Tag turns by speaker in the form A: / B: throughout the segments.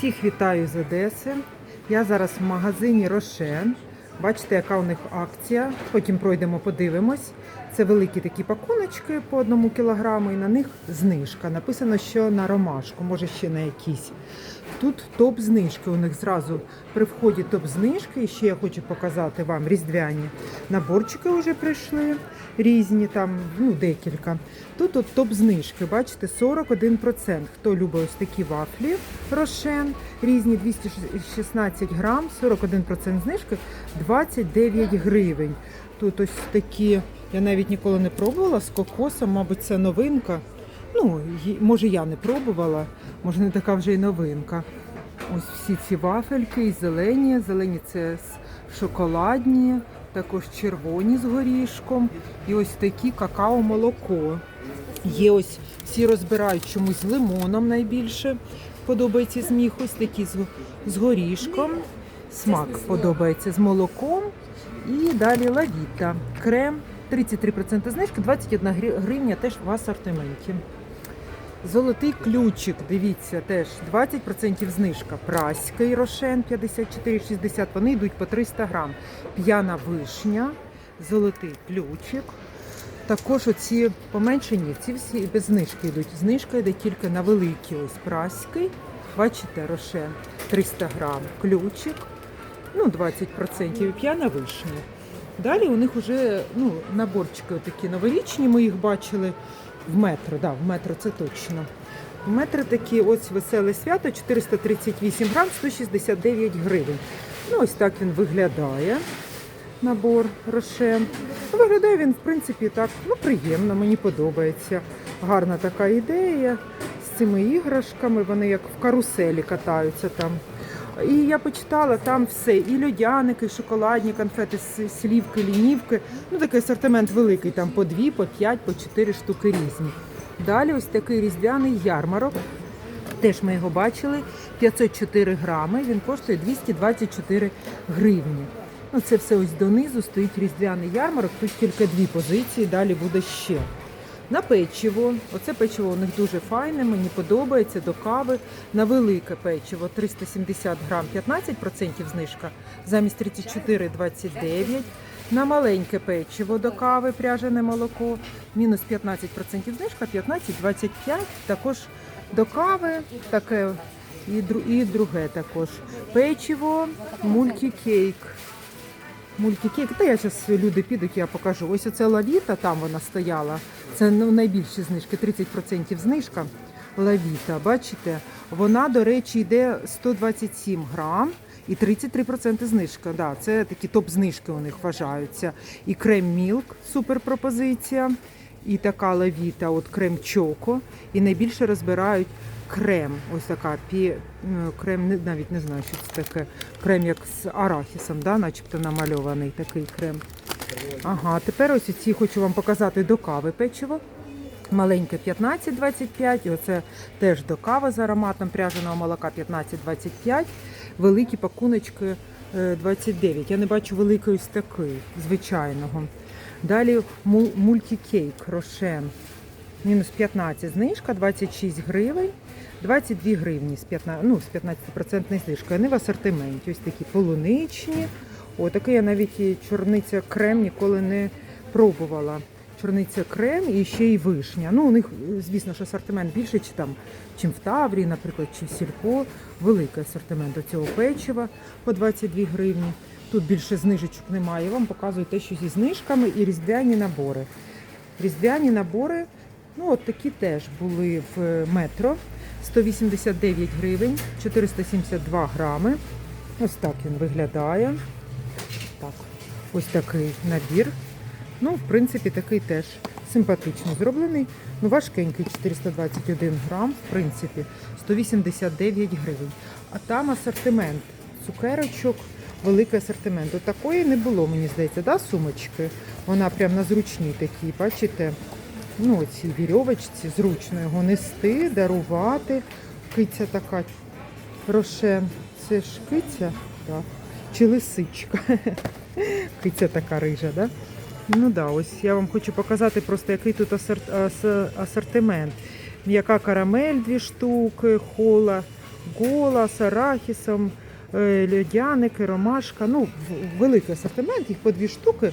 A: Всіх вітаю з Одеси. Я зараз в магазині Рошен. Бачите, яка у них акція. Потім пройдемо, подивимось. Це великі такі пакуночки по одному кілограму, і на них знижка. Написано, що на ромашку, може ще на якісь. Тут топ-знижки. У них зразу при вході топ-знижки. І ще я хочу показати вам різдвяні наборчики вже прийшли. Різні там, ну декілька. Тут от топ-знижки, бачите, 41%. Хто любить ось такі вафлі Рошен, різні 216 грам, 41% знижки, 29 гривень. Тут ось такі, я навіть ніколи не пробувала з кокосом, мабуть, це новинка. Ну, може я не пробувала, може не така вже й новинка. Ось всі ці вафельки і зелені. Зелені це шоколадні, також червоні з горішком. І ось такі какао-молоко. Є ось всі розбирають чомусь з лимоном найбільше. Подобається зміх, ось такі з, з горішком. Смак подобається з молоком. І далі лавіта. Крем 33% знижки, 21 гри- гривня теж в асортименті. Золотий ключик, дивіться, теж 20% знижка. Праський рошен 54,60. Вони йдуть по 300 грам. П'яна вишня, золотий ключик. Також оці поменше ні, ці всі без знижки йдуть. Знижка йде тільки на великий ось праський. Бачите, рошен 300 грам. Ключик, ну 20% і п'яна вишня. Далі у них вже ну, наборчики такі новорічні, ми їх бачили в метро, да, в метро це точно. В метро такі ось веселе свято, 438 грам, 169 гривень. Ну, ось так він виглядає. Набор Рошен. Виглядає він, в принципі, так, ну, приємно, мені подобається. Гарна така ідея з цими іграшками, вони як в каруселі катаються там. І я почитала там все, і льодяники, і шоколадні конфети, слівки, лінівки. Ну такий асортимент великий, там по дві, по п'ять, по чотири штуки різні. Далі ось такий різдвяний ярмарок. Теж ми його бачили. 504 грами. Він коштує 224 гривні. Ну, це все ось донизу стоїть різдвяний ярмарок. Тут тільки дві позиції, далі буде ще. На печиво. Оце печиво у них дуже файне, мені подобається до кави. На велике печиво 370 грам 15% знижка, замість 34,29. На маленьке печиво до кави пряжене молоко мінус 15% знижка, 15,25. Також до кави таке і, дру- і друге також. Печиво, мультикейк. Мультикейк. Та я зараз люди підуть, я покажу. Ось оце лавіта, там вона стояла. Це ну, найбільші знижки, 30% знижка. Лавіта, бачите? Вона, до речі, йде 127 грам і 33% знижка. Да, це такі топ-знижки у них вважаються. І крем Мілк, супер пропозиція. І така лавіта, от крем Чоко. І найбільше розбирають крем. Ось така пі... ну, крем, навіть не знаю, що це таке. Крем як з арахісом, да, начебто намальований такий крем. Ага, тепер ось ці хочу вам показати до кави печиво. Маленьке 15,25, і оце теж до кави з ароматом пряженого молока 15,25, великі пакуночки е, 29. Я не бачу великої ось такої, звичайного. Далі мультикейк Рошен. Мінус 15 знижка, 26 гривень, 22 гривні з 15, ну, з 15% знижкою. Вони в асортименті. Ось такі полуничні. О, такий я навіть і чорниця крем ніколи не пробувала. Чорниця крем і ще й вишня. Ну, у них, звісно ж, асортимент більше, чи там, чим в Таврії, наприклад, чи в Сільпо. Великий асортимент до цього печива по 22 гривні. Тут більше знижечок немає. Я вам показую те, що зі знижками і різдвяні набори. Різдвяні набори, ну от такі теж були в метро. 189 гривень, 472 грами. Ось так він виглядає. Так, ось такий набір. Ну, в принципі, такий теж симпатично зроблений. Ну, важкенький 421 грам, в принципі, 189 гривень. А там асортимент цукерочок, великий асортимент. От такої не було, мені здається, да, сумочки. Вона прям на зручній такій, бачите? Ну, ці вірьовочці, зручно його нести, дарувати. Киця така рошен. Це ж киця, так. Чи лисичка? Киця така рижа, да? Ну да, ось я вам хочу показати просто, який тут асорт- ас- асортимент. М'яка карамель дві штуки, хола гола з арахісом, е, льодяники, ромашка. Ну, великий асортимент, їх по дві штуки.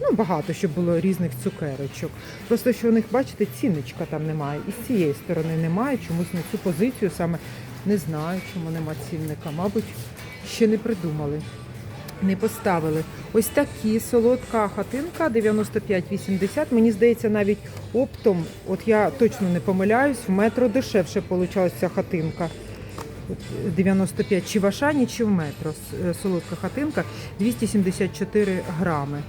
A: Ну, багато, щоб було різних цукерочок. Просто що у них, бачите, цінничка там немає. І з цієї сторони немає. Чомусь на цю позицію саме не знаю, чому нема цінника. Мабуть, ще не придумали. Не поставили. Ось такі солодка хатинка 95,80. Мені здається, навіть оптом, от я точно не помиляюсь, в метро дешевше получалась ця хатинка. 95 чи в Ашані, чи в метро. Е, Солодка хатинка 274 грами.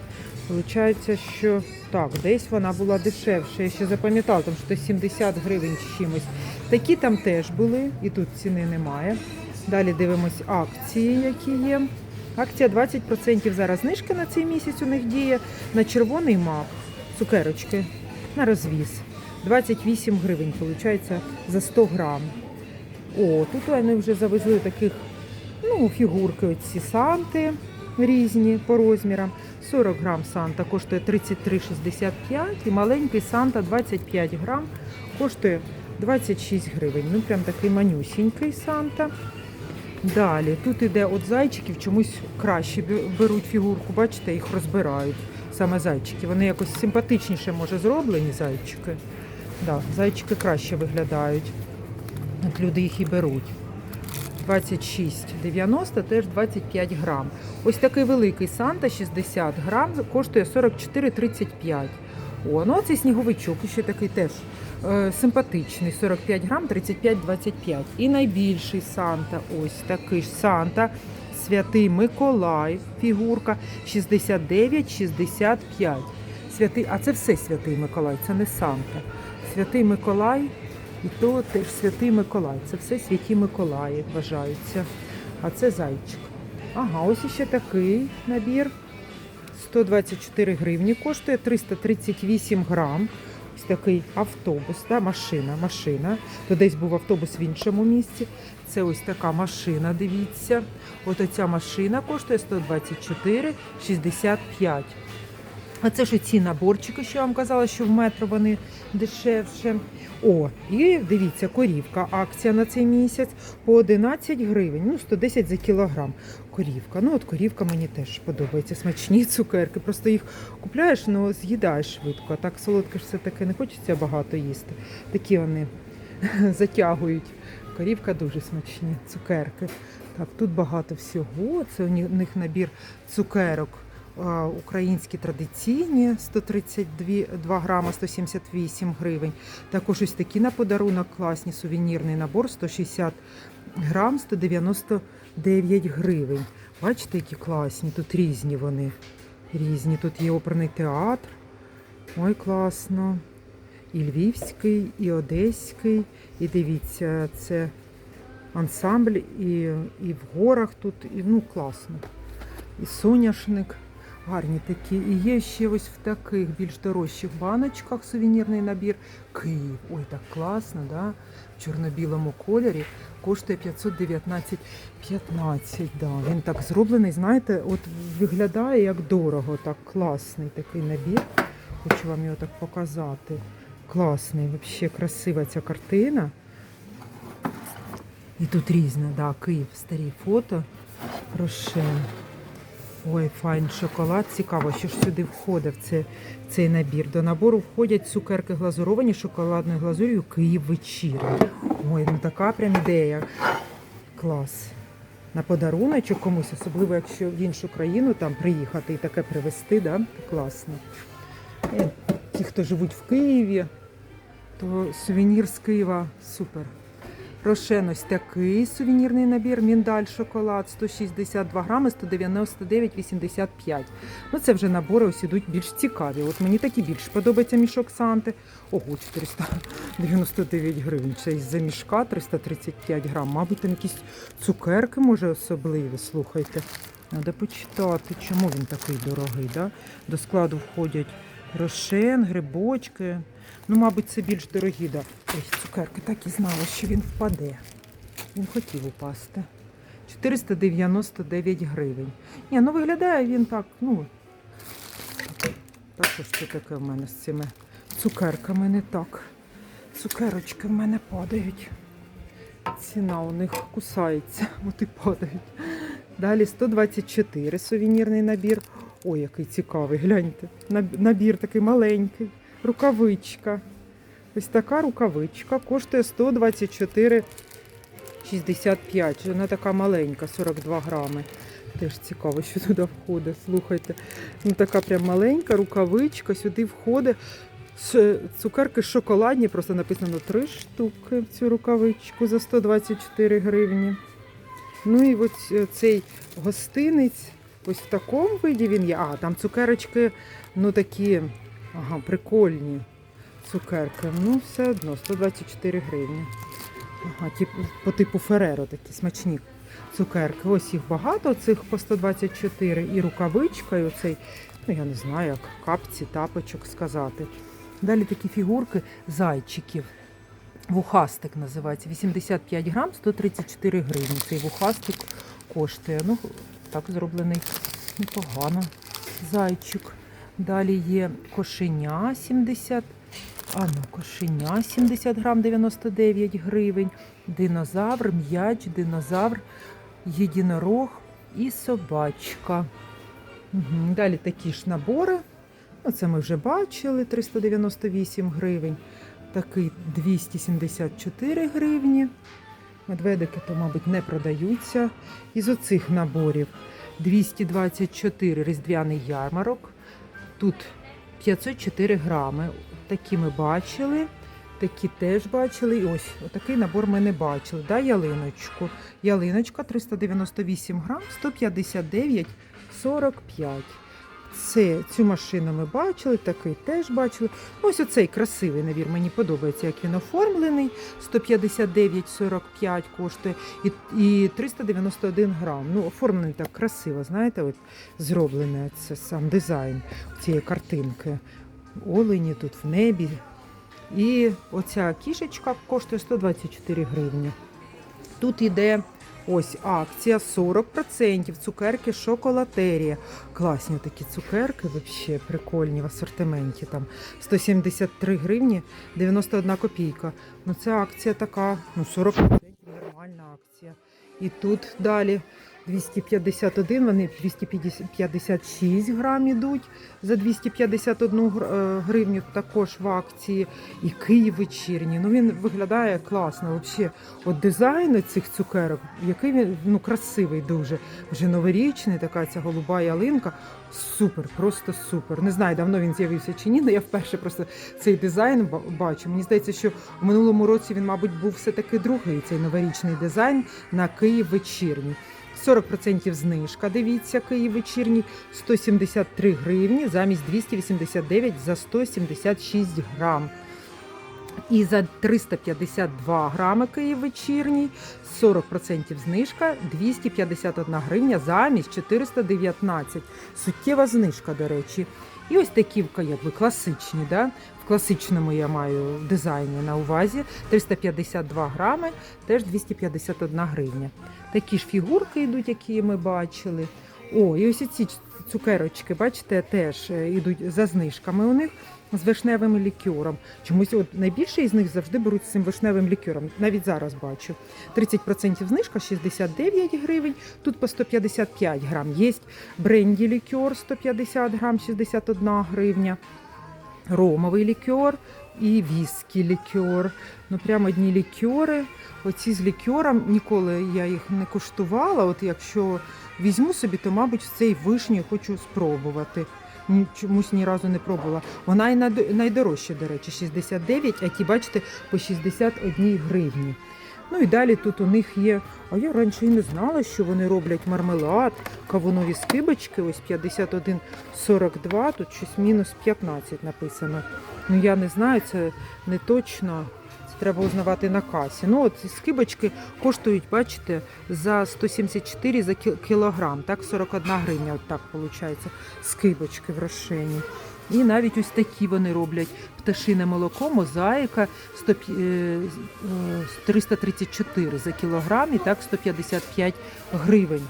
A: Получається, що так, десь вона була дешевша. Я ще запам'ятала, тому що 70 гривень чимось. Такі там теж були, і тут ціни немає. Далі дивимось акції, які є. Акція 20% зараз знижки на цей місяць у них діє. На червоний мак, цукерочки на розвіз. 28 гривень, виходить, за 100 грам. О, тут вони вже завезли таких, ну, фігурки оці санти різні по розмірам. 40 грам санта коштує 33,65 і маленький санта 25 грам коштує 26 гривень. Ну, прям такий манюсінький санта. Далі, тут іде от зайчиків, чомусь краще беруть фігурку, бачите, їх розбирають. Саме зайчики. Вони якось симпатичніше, може, зроблені зайчики. Да, зайчики краще виглядають. От люди їх і беруть. 26,90 теж 25 грам. Ось такий великий Санта 60 грам коштує 44,35. О, ну цей сніговичок ще такий теж е, симпатичний. 45 грам 35,25. І найбільший Санта, ось такий ж Санта. Святий Миколай, фігурка 69,65. Святий, а це все святий Миколай, це не Санта. Святий Миколай і то теж святий Миколай. Це все святі Миколаї вважаються. А це зайчик. Ага, ось іще такий набір. 124 гривні коштує 338 грам. Ось такий автобус, да, машина, машина. То десь був автобус в іншому місці. Це ось така машина, дивіться. От оця машина коштує 124,65. А це ж ці наборчики, що я вам казала, що в метро вони дешевше. О, і дивіться, корівка. Акція на цей місяць по 11 гривень, ну 110 за кілограм. Корівка. Ну от корівка мені теж подобається. Смачні цукерки. Просто їх купляєш, ну з'їдаєш швидко. А так солодке ж все таки не хочеться багато їсти. Такі вони затягують. Корівка дуже смачні, цукерки. Так, тут багато всього. Це у них набір цукерок. Українські традиційні 132 грама 178 гривень. Також ось такі на подарунок класні сувенірний набор 160 грам 199 гривень. Бачите, які класні, тут різні вони. Різні. Тут є оперний театр. Ой, класно. І львівський, і одеський. І дивіться, це ансамбль, і, і в горах тут, і ну класно. І соняшник. Гарні такі. І є ще ось в таких більш дорожчих баночках сувенірний набір. Київ. Ой, так класно, да? В чорно-білому кольорі. Коштує 519,15. Да. Він так зроблений, знаєте, от виглядає як дорого, так класний такий набір. Хочу вам його так показати. Класний, взагалі красива ця картина. І тут різне, да, Київ, старі фото. Рошен. Ой, файн шоколад. Цікаво, що ж сюди входить в це, цей набір. До набору входять цукерки глазуровані шоколадною глазур'ю Київ вечірня. Ой, ну така прям ідея. Клас. На подаруночок комусь, особливо якщо в іншу країну там приїхати і таке привезти, да? класно. І ті, хто живуть в Києві, то сувенір з Києва супер. Рошен ось такий сувенірний набір, міндаль, шоколад 162 грами, 199,85. Ну це вже набори ось ідуть більш цікаві. От мені такі більш подобається мішок Санти. Ого, 499 гривень. Це із-за мішка 335 грам. Мабуть, там якісь цукерки, може, особливі, слухайте. Треба почитати, чому він такий дорогий. Да? До складу входять рошен, грибочки. Ну, мабуть, це більш дорогі, да. Ось цукерки, так і знала, що він впаде. Він хотів упасти. 499 гривень. Ні, ну виглядає він так, ну. Так що це таке в мене з цими цукерками не так. Цукерочки в мене падають. ціна у них кусається, от і падають. Далі 124 сувенірний набір. Ой, який цікавий, гляньте. Наб- Набір такий маленький. Рукавичка. Ось така рукавичка коштує 124,65. Вона така маленька, 42 грами. Теж цікаво, що туди входить. Слухайте. Ну така прям маленька рукавичка, сюди входить. Цукерки шоколадні, просто написано 3 штуки в цю рукавичку за 124 гривні. Ну і ось е, цей гостинець, ось в такому виді він є. А, там цукерочки, ну такі, ага, прикольні цукерки. Ну, все одно, 124 гривні. Ага, тип, по типу Фереро такі смачні цукерки. Ось їх багато, цих по 124. І рукавичка, і оцей, ну я не знаю, як капці, тапочок сказати. Далі такі фігурки зайчиків. Вухастик називається. 85 грам, 134 гривні. Цей вухастик коштує. Ну, так зроблений непогано. Зайчик. Далі є кошеня 70. А ну, кошеня 70 грам 99 гривень. Динозавр, м'яч, динозавр, єдинорог і собачка. Угу. Далі такі ж набори. Ну, це ми вже бачили, 398 гривень. Такий 274 гривні. Медведики то, мабуть, не продаються. Із оцих наборів 224 різдвяний ярмарок. Тут 504 грами. Такі ми бачили. Такі теж бачили. Ось отакий набор ми не бачили. Да, ялиночку. Ялиночка 398 грам, 159,45. Це, цю машину ми бачили, такий теж бачили. Ось оцей красивий набір, мені подобається, як він оформлений. 159,45 коштує і, і 391 грам. Ну, оформлений так красиво, знаєте, от зроблений це сам дизайн цієї картинки. Олені тут в небі. І оця кішечка коштує 124 гривні. Тут іде ось акція 40% цукерки шоколатерія. Класні такі цукерки, взагалі прикольні в асортименті. Там 173 гривні 91 копійка. Ну це акція така, ну 40% нормальна акція. І тут далі 251, вони 256 грам ідуть за 251 гр- е, гривню також в акції. І Київ вечірній. Ну він виглядає класно. Взагалі, от дизайн цих цукерок, який він ну красивий дуже. Вже новорічний, така ця голуба ялинка. Супер, просто супер. Не знаю, давно він з'явився чи ні, але я вперше просто цей дизайн ба- бачу. Мені здається, що в минулому році він, мабуть, був все-таки другий цей новорічний дизайн на Київ вечірній. 40% знижка. Дивіться, Київ вечірній 173 гривні замість 289 за 176 грам. І за 352 грами Київ вечірній 40% знижка 251 гривня замість 419. Суттєва знижка, до речі. І ось такі якби класичні, да? в класичному я маю дизайні на увазі. 352 грами, теж 251 гривня. Такі ж фігурки йдуть, які ми бачили. О, і ось ці цукерочки, бачите, теж е, йдуть за знижками у них з вишневим лікером. Чомусь от найбільше із них завжди беруть з цим вишневим лікером. Навіть зараз бачу. 30% знижка 69 гривень, тут по 155 грам. Є бренді лікер 150 грам, 61 гривня. Ромовий лікер і віскі лікер. Ну прямо одні лікери. Оці з лікером ніколи я їх не куштувала. От якщо візьму собі, то мабуть цей вишні хочу спробувати. Чомусь ні разу не пробувала. Вона і найд- найдорожча, до речі, 69, а ті, бачите, по 61 гривні. Ну і далі тут у них є. А я раніше і не знала, що вони роблять мармелад, кавунові скибочки, ось 51,42, тут щось мінус 15 написано. Ну я не знаю, це не точно. Треба узнавати на касі. Ну, от скибочки коштують, бачите, за 174 за кілограм, так, 41 гривня, от так виходить, скибочки в розшені. І навіть ось такі вони роблять пташине молоко, мозаїка 100, е, е, 334 за кілограм і так 155 гривень.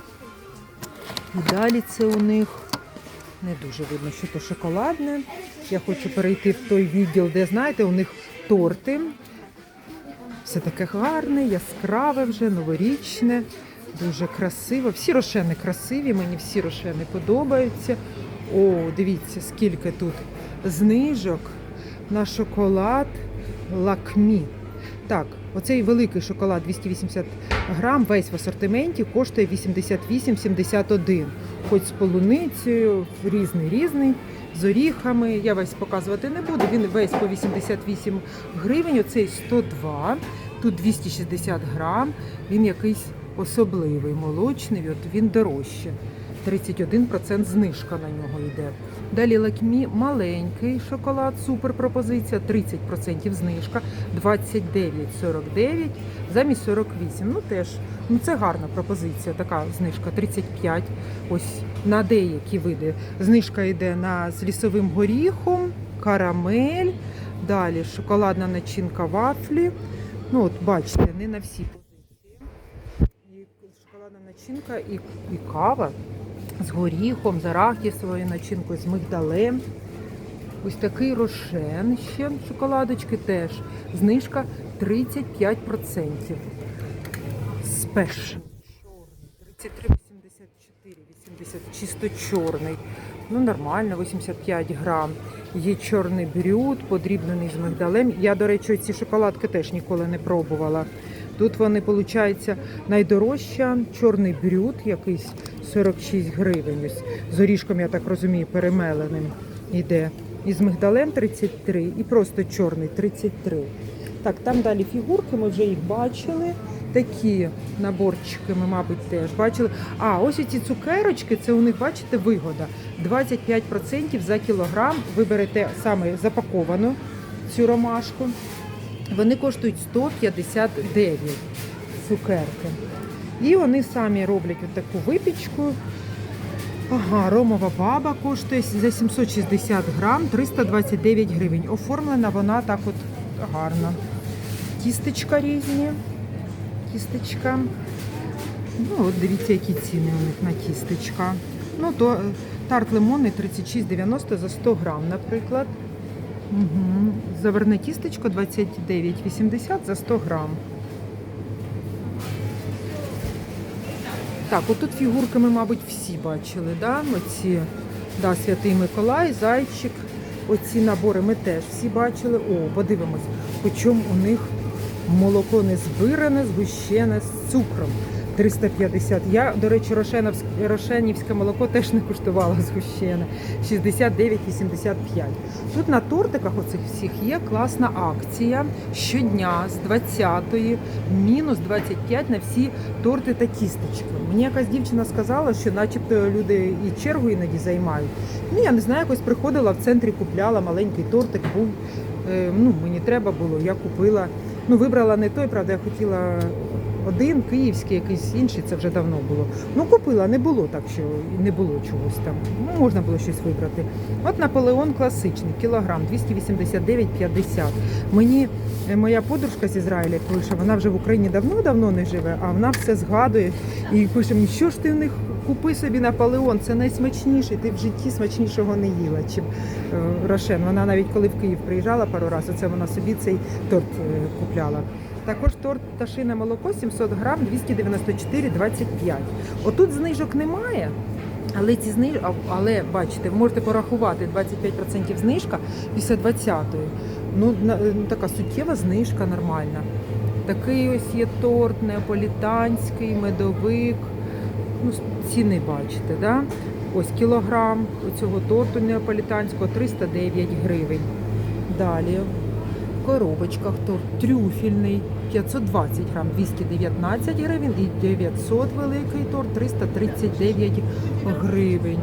A: І далі це у них не дуже видно, що то шоколадне. Я хочу перейти в той відділ, де знаєте, у них торти. Все таке гарне, яскраве вже, новорічне, дуже красиво. Всі рошени красиві, мені всі рошени подобаються. О, дивіться, скільки тут знижок на шоколад лакмі. Так, оцей великий шоколад 280 грам, весь в асортименті, коштує 88,71. Хоч з полуницею, різний різний, з оріхами. Я весь показувати не буду. Він весь по 88 гривень. Оцей 102, тут 260 грам. Він якийсь особливий, молочний, от він дорожче. 31% знижка на нього йде. Далі лакмі маленький шоколад, супер пропозиція, 30% знижка, 29,49 замість 48. Ну теж, ну це гарна пропозиція, така знижка 35. Ось на деякі види. Знижка йде на з лісовим горіхом, карамель, далі шоколадна начинка вафлі. Ну от бачите, не на всі позиції. Шоколадна начинка і, і кава з горіхом, з арахісовою начинкою, з мигдалем. Ось такий рошен ще шоколадочки теж. Знижка 35%. Спеш. 33,84, 80, чисто чорний. Ну, нормально, 85 грам. Є чорний брюд, подрібнений з мигдалем. Я, до речі, ці шоколадки теж ніколи не пробувала. Тут вони, виходить, найдорожча чорний брюд, якийсь 46 гривень. Ось з орішком, я так розумію, перемеленим іде. І з мигдалем 33, і просто чорний 33. Так, там далі фігурки, ми вже їх бачили. Такі наборчики ми, мабуть, теж бачили. А, ось ці цукерочки, це у них, бачите, вигода. 25% за кілограм. Ви берете саме запаковану цю ромашку. Вони коштують 159 цукерки. І вони самі роблять таку випічку. Ага, ромова баба коштує за 760 грам 329 гривень. Оформлена вона так от гарно. Тістечка різні. Тістечка. Ну, от дивіться, які ціни у них на тістечка. Ну, то е, тарт лимонний 36,90 за 100 грам, наприклад. Угу. Заверне тістечко 29,80 за 100 грам. Так, отут фігурки ми, мабуть, всі бачили, да? Оці, да, Святий Миколай, Зайчик. Оці набори ми теж всі бачили. О, подивимось, по чому у них молоко не збиране, згущене з цукром. 350. Я, до речі, рошенівське молоко теж не куштувала згущене. 69,85. Тут на тортиках оцих всіх є класна акція. Щодня з 20-ї мінус 25 на всі торти та кісточки. Мені якась дівчина сказала, що начебто люди і чергу іноді займають. Ну, я не знаю, якось приходила в центрі, купляла маленький тортик, був. Е, ну, мені треба було, я купила. Ну, вибрала не той, правда, я хотіла один, київський, якийсь інший, це вже давно було. Ну, купила, не було так, що не було чогось там. Ну, можна було щось вибрати. От Наполеон класичний, кілограм 289,50. Мені е, моя подружка з Ізраїля пише, вона вже в Україні давно-давно не живе, а вона все згадує і пише мені, що ж ти в них купи собі Наполеон, це найсмачніший, ти в житті смачнішого не їла, чим е, Рошен. Вона навіть коли в Київ приїжджала пару разів, це вона собі цей торт е, купляла. Також торт пташине молоко 700 грам 294,25. Отут знижок немає. Але ці зниж... але бачите, можете порахувати 25% знижка після 20-ї. Ну, е, така суттєва знижка нормальна. Такий ось є торт неаполітанський, медовик. Ну, ціни бачите, да? Ось кілограм цього торту неаполітанського 309 гривень. Далі в коробочках торт трюфельний 520 грам 219 гривень і 900 великий торт 339 гривень.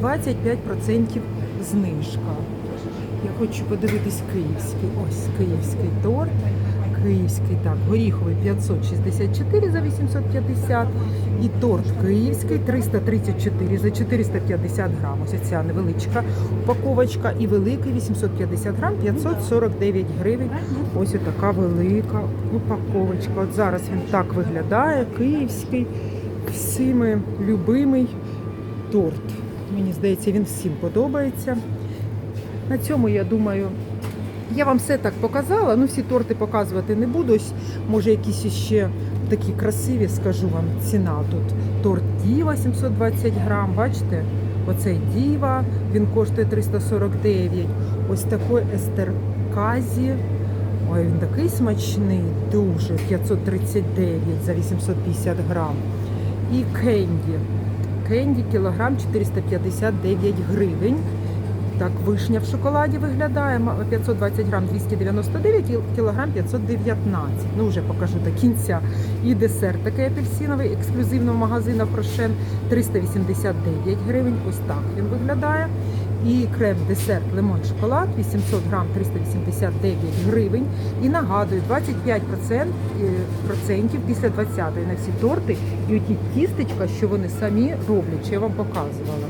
A: 25% знижка. Я хочу подивитись київський. Ось київський торт. Київський, так, горіховий 564 за 850 і торт київський 334 за 450 грам. Ось ця невеличка упаковочка і великий 850 грам 549 гривень. Ось така велика упаковочка. От зараз він так виглядає, київський, всіми любимий торт. Мені здається, він всім подобається. На цьому, я думаю, Я вам все так показала, ну всі торти показувати не буду. Може, якісь ще такі красиві, скажу вам, ціна тут. Торт Діва 720 грам, бачите? Оцей Діва, він коштує 349. Ось такий Естерказі. Ой, він такий смачний, дуже 539 за 850 грам. І кенді. Кенді кілограм 459 гривень. Так, вишня в шоколаді виглядає. 520 грам 299, кіл- кілограм 519. Ну, вже покажу до кінця. І десерт такий апельсиновий, ексклюзивно в магазинах Рошен 389 гривень. Ось так він виглядає. І крем десерт лимон шоколад 800 грам 389 гривень. І нагадую, 25% е, процентів після 20-ї на всі торти і оті тістечка, що вони самі роблять, що я вам показувала.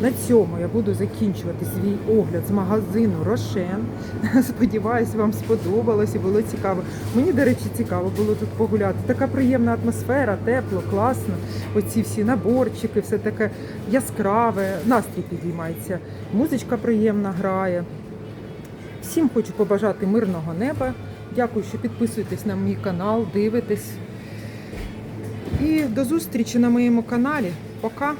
A: На цьому я буду закінчувати свій огляд з магазину Рошен. Сподіваюсь, вам сподобалось і було цікаво. Мені, до речі, цікаво було тут погуляти. Така приємна атмосфера, тепло, класно. Оці всі наборчики, все таке яскраве, настрій підіймається. Музичка приємна грає. Всім хочу побажати мирного неба. Дякую, що підписуєтесь на мій канал, дивитесь. І до зустрічі на моєму каналі. Пока!